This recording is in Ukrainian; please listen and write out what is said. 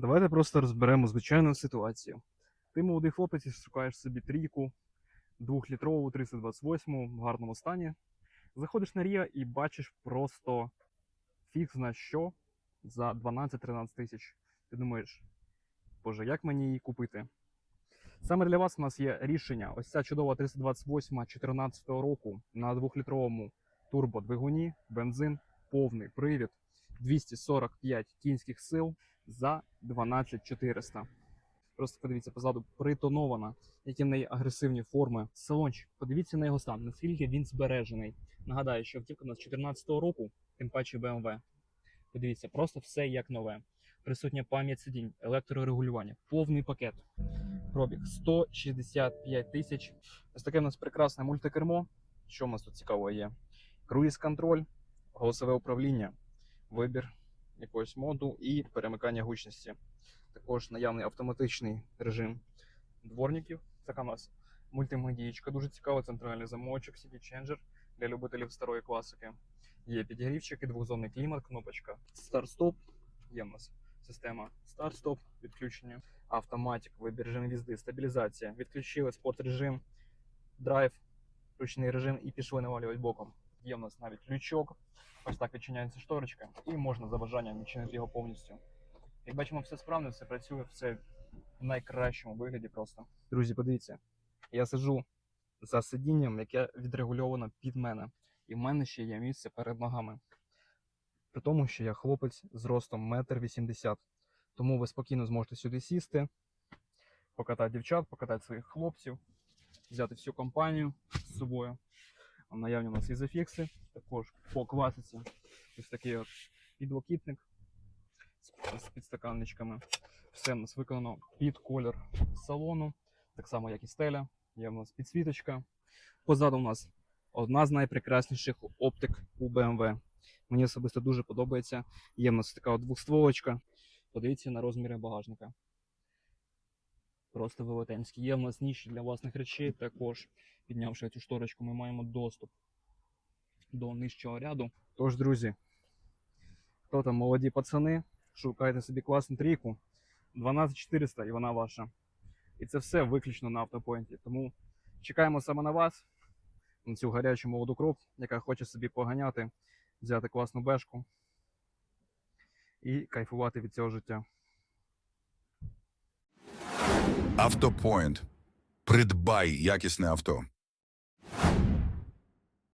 Давайте просто розберемо звичайну ситуацію. Ти молодий хлопець шукаєш собі трійку, двохлітрову 328 в гарному стані. Заходиш на Ріа і бачиш просто фіг зна що за 12-13 тисяч. Ти думаєш, боже, як мені її купити? Саме для вас у нас є рішення. Ось ця чудова 328 14 року на двохлітровому турбодвигуні, бензин, повний привід, 245 кінських сил за 12400. Просто подивіться позаду притонована, які в неї агресивні форми. Салончик, подивіться на його стан, наскільки він збережений. Нагадаю, що автівка у нас 2014 року, тим паче BMW. Подивіться, просто все як нове. Присутня пам'ять сидінь, електрорегулювання, повний пакет. Пробіг 165 тисяч. Ось таке в нас прекрасне мультикермо. Що в нас тут цікавого є? Круїз контроль, голосове управління, вибір якогось моду і перемикання гучності. Також наявний автоматичний режим дворників. Така у нас мультимедієчка, дуже цікава, центральний замочок, CD Changer для любителів старої класики. Є підігрівчики, двохзонний клімат, кнопочка старт-стоп. Є в нас система старт-стоп, відключення, автоматик, вибір режим їзди, стабілізація. Відключили спорт режим, драйв, ручний режим і пішли навалювати боком. Є в нас навіть лючок. Ось так відчиняється шторочка, і можна за бажанням відчинити його повністю. Як бачимо, все справно, все працює, все в найкращому вигляді просто. Друзі, подивіться, я сиджу за сидінням, яке відрегульовано під мене. І в мене ще є місце перед ногами. При тому, що я хлопець з ростом 1,80 м. Тому ви спокійно зможете сюди сісти, покатати дівчат, покатати своїх хлопців, взяти всю компанію з собою. Наявні у нас ізофікси, також по класиці. Ось такий от підлокітник з- підстаканничками. Все в нас виконано під колір салону, так само як і стеля. Є в нас підсвіточка. Позаду у нас одна з найпрекрасніших оптик у BMW. Мені особисто дуже подобається. Є в нас така от двохстволочка. Подивіться на розміри багажника. Просто велетенський. Є в нас ніші для власних речей. Також, піднявши цю шторочку, ми маємо доступ до нижчого ряду. Тож, друзі, хто там молоді пацани, шукайте собі класну трійку. 12400 і вона ваша. І це все виключно на автопоінті. Тому чекаємо саме на вас, на цю гарячу молоду кров, яка хоче собі поганяти, взяти класну бешку і кайфувати від цього життя. Автопоінт. Придбай якісне авто.